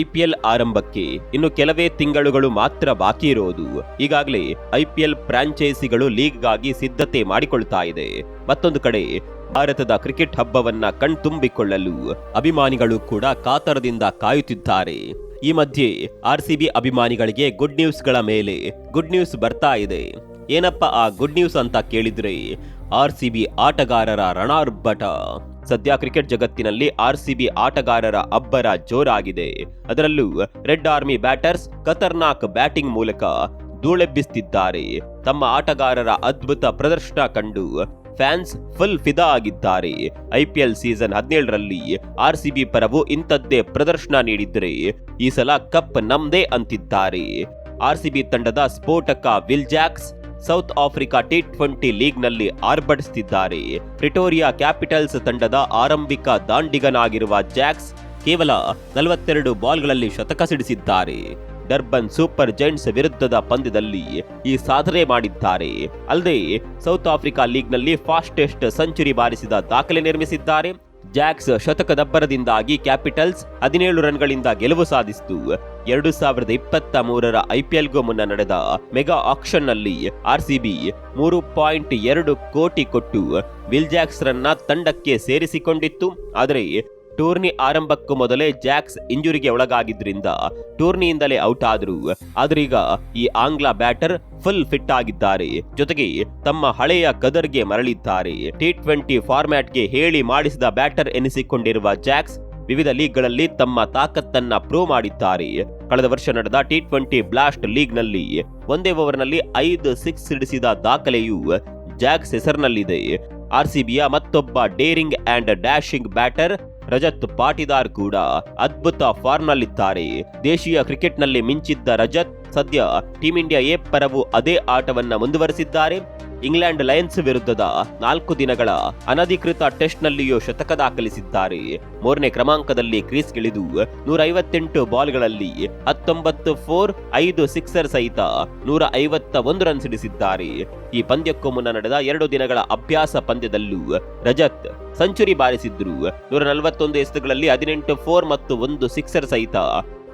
IPL ಆರಂಭಕ್ಕೆ ಇನ್ನು ಕೆಲವೇ ತಿಂಗಳುಗಳು ಮಾತ್ರ ಬಾಕಿ ಇರೋದು. ಈಗಾಗಲೇ ಐಪಿಎಲ್ ಫ್ರಾಂಚೈಸಿಗಳು ಲೀಗ್ಗಾಗಿ ಸಿದ್ಧತೆ ಮಾಡಿಕೊಳ್ತಾ ಇದೆ. ಮತ್ತೊಂದು ಕಡೆ, ಭಾರತದ ಕ್ರಿಕೆಟ್ ಹಬ್ಬವನ್ನ ಕಣ್ತುಂಬಿಕೊಳ್ಳಲು ಅಭಿಮಾನಿಗಳು ಕೂಡ ಕಾತರದಿಂದ ಕಾಯುತ್ತಿದ್ದಾರೆ. ಈ ಮಧ್ಯೆ ಆರ್ಸಿಬಿ ಅಭಿಮಾನಿಗಳಿಗೆ ಗುಡ್ ನ್ಯೂಸ್ಗಳ ಮೇಲೆ ಗುಡ್ ನ್ಯೂಸ್ ಬರ್ತಾ ಇದೆ. ಏನಪ್ಪ ಆ ಗುಡ್ ನ್ಯೂಸ್ ಅಂತ ಕೇಳಿದ್ರೆ ಆರ್ಸಿಬಿ ಆಟಗಾರರ ರಣಾರ್ಭಟ. ಸದ್ಯ ಕ್ರಿಕೆಟ್ ಜಗತ್ತಿನಲ್ಲಿ ಆರ್ಸಿಬಿ ಆಟಗಾರರ ಅಬ್ಬರ ಜೋರಾಗಿದೆ. ಅದರಲ್ಲೂ ರೆಡ್ ಆರ್ಮಿ ಬ್ಯಾಟರ್ಸ್ ಖತರ್ನಾಕ್ ಬ್ಯಾಟಿಂಗ್ ಮೂಲಕ ಧೂಳೆಬ್ಬಿಸುತ್ತಿದ್ದಾರೆ ತಮ್ಮ ಆಟಗಾರರ ಅದ್ಭುತ ಪ್ರದರ್ಶನ ಕಂಡು ಫ್ಯಾನ್ಸ್ ಫುಲ್ ಫಿದಾ ಆಗಿದ್ದಾರೆ. ಐಪಿಎಲ್ ಸೀಸನ್ ಹದಿನೇಳರಲ್ಲಿ ಆರ್ಸಿಬಿ ಪರವು ಇಂಥದ್ದೇ ಪ್ರದರ್ಶನ ನೀಡಿದ್ರೆ ಈ ಸಲ ಕಪ್ ನಮ್ದೇ ಅಂತಿದ್ದಾರೆ. ಆರ್ಸಿಬಿ ತಂಡದ ಸ್ಫೋಟಕ Will Jacks South Africa T twenty ಲೀಗ್ನಲ್ಲಿ ಆರ್ಭಟಿಸುತ್ತಿದ್ದಾರೆ ಪ್ರಿಟೋರಿಯಾ ಕ್ಯಾಪಿಟಲ್ಸ್ ತಂಡದ ಆರಂಭಿಕ ದಾಂಡಿಗನಾಗಿರುವ ಜಾಕ್ಸ್ ಕೇವಲ ನಲವತ್ತೆರಡು ಬಾಲ್ಗಳಲ್ಲಿ ಶತಕ ಸಿಡಿಸಿದ್ದಾರೆ. ಡರ್ಬನ್ ಸೂಪರ್ ಜೈಂಟ್ಸ್ ವಿರುದ್ಧದ ಪಂದ್ಯದಲ್ಲಿ ಈ ಸಾಧನೆ ಮಾಡಿದ್ದಾರೆ. ಅಲ್ಲದೆ ಸೌತ್ ಆಫ್ರಿಕಾ ಲೀಗ್ನಲ್ಲಿ ಫಾಸ್ಟೆಸ್ಟ್ ಸೆಂಚುರಿ ಬಾರಿಸಿದ ದಾಖಲೆ ನಿರ್ಮಿಸಿದ್ದಾರೆ. ಜಾಕ್ಸ್ ಶತಕದಬ್ಬರದಿಂದಾಗಿ ಕ್ಯಾಪಿಟಲ್ಸ್ ಹದಿನೇಳು ರನ್ಗಳಿಂದ ಗೆಲುವು ಸಾಧಿಸಿತು. ಎರಡು ಸಾವಿರದ ಇಪ್ಪತ್ತ ಮೂರರ ಐಪಿಎಲ್ಗೂ ಮುನ್ನ ನಡೆದ ಮೆಗಾ ಆಕ್ಷನ್ನಲ್ಲಿ ಆರ್ಸಿಬಿ ಮೂರು ಪಾಯಿಂಟ್ ಎರಡು ಕೋಟಿ ಕೊಟ್ಟು ವಿಲ್ ತಂಡಕ್ಕೆ ಸೇರಿಸಿಕೊಂಡಿತ್ತು. ಆದರೆ ಟೂರ್ನಿ ಆರಂಭಕ್ಕೂ ಮೊದಲೇ ಜಾಕ್ಸ್ ಇಂಜುರಿಗೆ ಒಳಗಾಗಿದ್ರಿಂದ ಟೂರ್ನಿಯಿಂದಲೇ ಔಟ್ ಆದರು. ಆದ್ರೀಗ ಈ ಆಂಗ್ಲ ಬ್ಯಾಟರ್ ಫುಲ್ ಫಿಟ್ ಆಗಿದ್ದಾರೆ. ಜೊತೆಗೆ ತಮ್ಮ ಹಳೆಯ ಕದರ್ಗೆ ಮರಳಿದ್ದಾರೆ. ಟಿ ಟ್ವೆಂಟಿ ಫಾರ್ಮ್ಯಾಟ್ಗೆ ಹೇಳಿ ಮಾಡಿಸಿದ ಬ್ಯಾಟರ್ ಎನಿಸಿಕೊಂಡಿರುವ ಜಾಕ್ಸ್ ವಿವಿಧ ಲೀಗ್ಗಳಲ್ಲಿ ತಮ್ಮ ತಾಕತ್ತನ್ನ ಪ್ರೂವ್ ಮಾಡಿದ್ದಾರೆ. ಕಳೆದ ವರ್ಷ ನಡೆದ ಟಿ ಟ್ವೆಂಟಿ ಬ್ಲಾಸ್ಟ್ ಲೀಗ್ನಲ್ಲಿ ಒಂದೇ ಓವರ್ನಲ್ಲಿ ಐದು ಸಿಕ್ಸ್ ಸಿಡಿಸಿದ ದಾಖಲೆಯು ಜಾಕ್ಸ್ ಹೆಸರಿನಲ್ಲಿದೆ. ಆರ್ಸಿಬಿಯ ಮತ್ತೊಬ್ಬ daring and dashing batter Rajat Patidar ಕೂಡ ಅದ್ಭುತ ಫಾರ್ಮ್ನಲ್ಲಿದ್ದಾರೆ. ದೇಶೀಯ ಕ್ರಿಕೆಟ್ನಲ್ಲಿ ಮಿಂಚಿದ್ದ ರಜತ್ ಸದ್ಯ ಟೀಂ ಇಂಡಿಯಾ ಎ ಪರವು ಅದೇ ಆಟವನ್ನು ಮುಂದುವರೆಸಿದ್ದಾರೆ. ಇಂಗ್ಲೆಂಡ್ ಲಯನ್ಸ್ ವಿರುದ್ಧದ ನಾಲ್ಕು ದಿನಗಳ ಅನಧಿಕೃತ ಟೆಸ್ಟ್ನಲ್ಲಿಯೂ ಶತಕ ದಾಖಲಿಸಿದ್ದಾರೆ. ಮೂರನೇ ಕ್ರಮಾಂಕದಲ್ಲಿ ಕ್ರೀಸ್ಗಿಳಿದು ಐವತ್ತೆಂಟು ಬಾಲ್ಗಳಲ್ಲಿ ಹತ್ತೊಂಬತ್ತು ಫೋರ್, ಐದು ಸಿಕ್ಸರ್ ಸಹಿತ ನೂರ ಐವತ್ತ ಒಂದು ರನ್ ಸಿಡಿಸಿದ್ದಾರೆ ಈ ಪಂದ್ಯಕ್ಕೂ ಮುನ್ನ ನಡೆದ ಎರಡು ದಿನಗಳ ಅಭ್ಯಾಸ ಪಂದ್ಯದಲ್ಲೂ ರಜತ್ ಸೆಂಚುರಿ ಬಾರಿಸಿದ್ರು. ನೂರ ನಲವತ್ತೊಂದು ಎಸೆತಗಳಲ್ಲಿ ಹದಿನೆಂಟು ಫೋರ್ ಮತ್ತು ಒಂದು ಸಿಕ್ಸರ್ ಸಹಿತ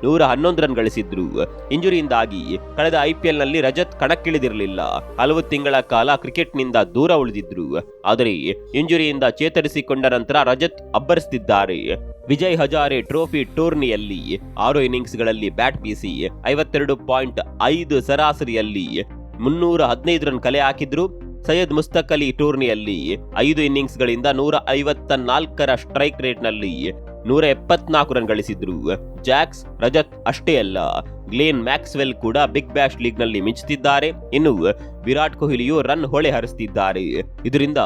ನೂರ ಹನ್ನೊಂದು ರನ್ ಗಳಿಸಿದ್ರು. ಇಂಜುರಿಯಿಂದಾಗಿ ಕಳೆದ ಐಪಿಎಲ್ನಲ್ಲಿ ರಜತ್ ಕಣಕ್ಕಿಳಿದಿರಲಿಲ್ಲ. ಹಲವು ತಿಂಗಳ ಕಾಲ ಕ್ರಿಕೆಟ್ನಿಂದ ದೂರ ಉಳಿದಿದ್ರು. ಆದರೆ ಇಂಜುರಿಯಿಂದ ಚೇತರಿಸಿಕೊಂಡ ನಂತರ ರಜತ್ ಅಬ್ಬರಿಸುತ್ತಿದ್ದಾರೆ. ವಿಜಯ್ ಹಜಾರೆ ಟ್ರೋಫಿ ಟೂರ್ನಿಯಲ್ಲಿ ಆರು ಇನ್ನಿಂಗ್ಸ್ಗಳಲ್ಲಿ ಬ್ಯಾಟ್ ಬೀಸಿ ಐವತ್ತೆರಡು ಪಾಯಿಂಟ್ ಐದು ಸರಾಸರಿಯಲ್ಲಿ ಮುನ್ನೂರ ಹದಿನೈದು ರನ್ ಕಲೆ ಹಾಕಿದ್ರು. ಸೈಯದ್ ಮುಸ್ತಕ್ ಅಲಿ ಟೂರ್ನಿಯಲ್ಲಿ ಐದು ಇನ್ನಿಂಗ್ಸ್ಗಳಿಂದ ನೂರ ಐವತ್ತ ನಾಲ್ಕರ ಸ್ಟ್ರೈಕ್ ರೇಟ್ನಲ್ಲಿ ನೂರ ಎಪ್ಪತ್ನಾಲ್ಕು ರನ್ ಗಳಿಸಿದ್ರು. ಜಾಕ್ಸ್ ರಜತ್ ಅಷ್ಟೇ ಅಲ್ಲ ಗ್ಲೇನ್ ಮ್ಯಾಕ್ಸ್ವೆಲ್ ಕೂಡ ಬಿಗ್ ಬ್ಯಾಶ್ ಲೀಗ್ನಲ್ಲಿ ಮಿಂಚುತ್ತಿದ್ದಾರೆ. ಇನ್ನು, ವಿರಾಟ್ ಕೊಹ್ಲಿಯು ರನ್ ಹೊಳೆ ಹರಿಸುತ್ತಿದ್ದಾರೆ ಇದರಿಂದ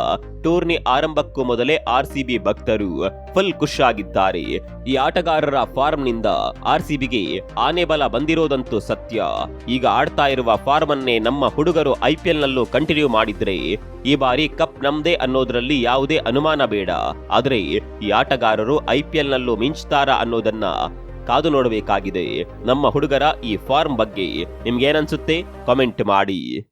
ಟೂರ್ನಿ ಆರಂಭಕ್ಕೂ ಮೊದಲೇ ಆರ್ಸಿಬಿ ಭಕ್ತರು ಫುಲ್ ಖುಷ್ ಈ ಆಟಗಾರರ ಫಾರ್ಮ್ನಿಂದ ಆರ್ಸಿಬಿಗೆ ಆನೆ ಬಲ ಬಂದಿರೋದಂತೂ ಸತ್ಯ. ಈಗ ಆಡ್ತಾ ಇರುವ ಫಾರ್ಮ್ ಅನ್ನೇ ನಮ್ಮ ಹುಡುಗರು ಐಪಿಎಲ್ ನಲ್ಲೂ ಕಂಟಿನ್ಯೂ ಮಾಡಿದ್ರೆ, ಈ ಬಾರಿ ಕಪ್ ನಮ್ದೇ ಅನ್ನೋದ್ರಲ್ಲಿ ಯಾವುದೇ ಅನುಮಾನ ಬೇಡ. ಆದರೆ, ಈ ಆಟಗಾರರು ಐಪಿಎಲ್ ನಲ್ಲೂ ಮಿಂಚ್ತಾರಾ ಅನ್ನೋದನ್ನ ಕಾದು ನೋಡಬೇಕಾಗಿದೆ. ನಮ್ಮ ಹುಡುಗರ ಈ ಫಾರ್ಮ್ ಬಗ್ಗೆ ನಿಮ್ಗೇನನ್ಸುತ್ತೆ? ಕಾಮೆಂಟ್ ಮಾಡಿ.